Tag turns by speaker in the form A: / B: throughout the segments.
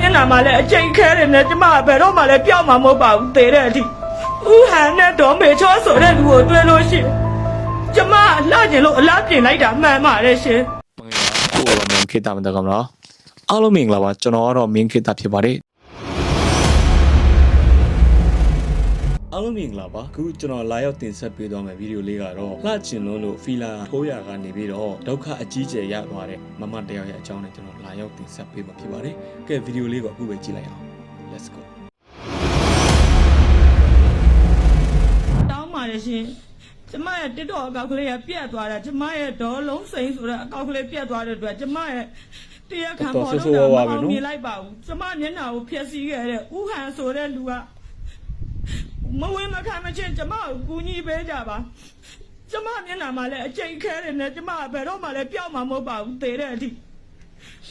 A: မျက်နှာမှာလည်းအကျိန်ခဲတယ်နဲ့ကျမကဘယ်တော့မှလည်းပြောင်းမှာမဟုတ်ပါဘူးသေတဲ့အထိဦးဟန်နဲ့တော့မေချောဆိုတဲ့လူကိုတွေ့လို့ရှိရင်ကျမကလှကျင်လို့အလားပြင်လိုက်တာမှန်ပါတယ်ရှင်
B: မင်္ဂလာပါကိုရောမင်းခေတ္တမတကမလားအားလုံးမင်္ဂလာပါကျွန်တော်ကတော့မင်းခေတ္တဖြစ်ပါတယ် အားလုံးမင်္ဂလာပါအခုကျွန်တော်လာရောက်တင်ဆက်ပေးသွားမယ့်ဗီဒီယိုလေးကတော့လှချင်လုံးလို့ဖီလာထိုးရကနေပြီးတော့ဒုက္ခအကြီးကျယ်ရသွားတဲ့မမတယောက်ရဲ့အကြောင်းနဲ့ကျွန်တော်လာရောက်တင်ဆက်ပေးမှာဖြစ်ပါတယ်ကဲဗီဒီယိုလေးကိုအခုပဲကြည့်လိုက်အောင် let's go
A: တောင်းပါတယ်ရှင်ကျမရဲ့ TikTok အကောင့်ကလေးကပြတ်သွားတာကျမရဲ့ဒေါ်လုံးစိန်ဆိုတဲ့အကောင့်ကလေးပြတ်သွားတဲ့အတွက်ကျမရဲ့တရားခံပေါ်လို့တော့မအောင်မြင်လိုက်ပါဘူးကျမမျက်နှာကိုဖျက်ဆီးခဲ့တဲ့ဥဟန်ဆိုတဲ့လူက မဝင်မခံမချင်းကျမကိုကူညီပေးကြပါကျမမျက်နှာမှာလည်းအကျိန်ခဲတယ်နဲ့ကျမကဘယ်တော့မှလည်းပြောင်းမှာမဟုတ်ပါဘူးသေတဲ့အထိ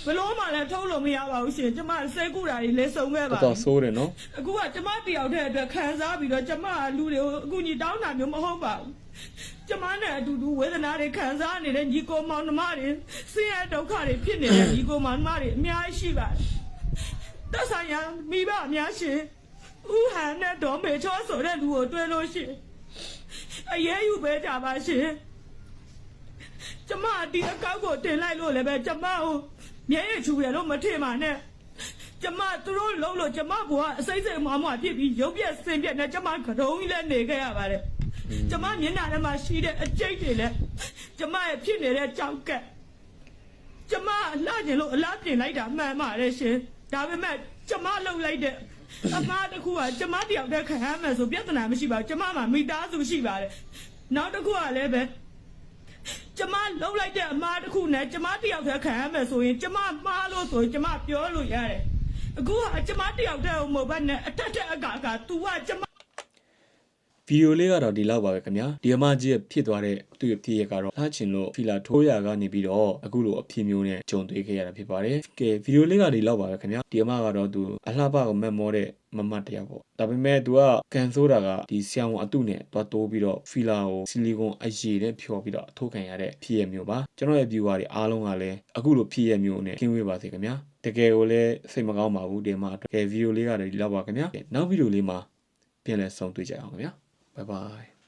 A: ဘလို့မှလည်းထုတ်လို့မရပါဘူးရှင်ကျမစိတ်ကူတာတွေလည်းစုံခဲ့ပါ
B: တော်တော်ဆိုးတယ်နော်
A: အခုကကျမတယောက်တည်းအတွက်ခံစားပြီးတော့ကျမကလူတွေကိုအခုညီတောင်းတာမျိုးမဟုတ်ပါဘူးကျမနဲ့အတူတူဝေဒနာတွေခံစားနေတဲ့ညီကိုမောင်နှမတွေဆင်းရဲဒုက္ခတွေဖြစ်နေတဲ့ညီကိုမောင်နှမတွေအများကြီးရှိပါတယ်သက်ဆိုင်ရာမိဘအများရှင် ဦးဟန်နဲ့ဒေါ်မေချောဆိုတဲ့လူကိုတွေ့လို့ရှိရင်အရေးယူပေးကြပါရှင်ကျမဒီအကောက်ကိုတင်လိုက်လို့လည်းပဲကျမကိုမျက်ရည်ချူတယ်လို့မထင်ပါနဲ့ကျမသူတို့လုံးလို့ကျမဘွားအစိမ့်စိမ့်မမဖြစ်ပြီးရုပ်ပြက်စင်ပြက်နဲ့ကျမကတုံးကြီးလည်းနေခဲ့ရပါတယ်ကျမမျက်နှာထဲမှာရှိတဲ့အကျိတ်တွေလည်းကျမရဲ့ဖြစ်နေတဲ့ကြောက်ကက်ကျမအလှကျင်လို့အလားပြင်လိုက်တာမှန်ပါတယ်ရှင် ဒါပေမဲ့ကျမလှုပ်လိုက်တဲ့အမားတစ်ခုကကျမတယောက်တည်းခံရမယ်ဆိုပြဿနာမရှိပါဘူးကျမမှာမိသားစုရှိပါတယ်နောက်တစ်ခုကလည်းပဲကျမလှုပ်လိုက်တဲ့အမားတစ်ခုနဲ့ကျမတယောက်တည်းခံရမယ်ဆိုရင်ကျမမှားလို့ဆိုရင်ကျမပြောလို့ရတယ်အခုကကျမတယောက်တည်းကိုမဟုတ်ဘဲနဲ့အထက်ထက်အကာအကာ तू ကကျမ
B: ဗီဒီယိုလေးကတော့ဒီလောက်ပါပဲခင်ဗျာဒီအမကြီးရဲ့ဖြစ်သွားတဲ့သူ့ရဲ့ဖြစ်ရကတော့လှချင်လို့ဖီလာထိုးရကနေပြီးတော့အခုလိုအဖြစ်မျိုးနဲ့ကြုံတွေ့ခဲ့ရတာဖြစ်ပါတယ်ကဲဗီဒီယိုလေးကဒီလောက်ပါပဲခင်ဗျာဒီအမကတော့သူအလှပကိုမက်မောတဲ့မမတယောက်ပေါ့ဒါပေမဲ့သူကကန်ဆိုးတာကဒီဆီယံဝန်အတုနဲ့တွားတိုးပြီးတော့ဖီလာကိုဆီလီကွန်အရည်နဲ့ဖြော်ပြီးတော့အထိုးခံရတဲ့ဖြစ်ရမျိုးပါကျွန်တော်ရဲ့ viewer တွေအားလုံးကလည်းအခုလိုဖြစ်ရမျိုးနဲ့ကင်းဝေးပါစေခင်ဗျာတကယ်ကိုလည်းစိတ်မကောင်းပါဘူးဒီမှာကဲဗီဒီယိုလေးကတော့ဒီလောက်ပါခင်ဗျာနောက်ဗီဒီယိုလေးမှာပြန်လည်ဆုံတွေ့ကြအောင်ခင်ဗျာ 拜拜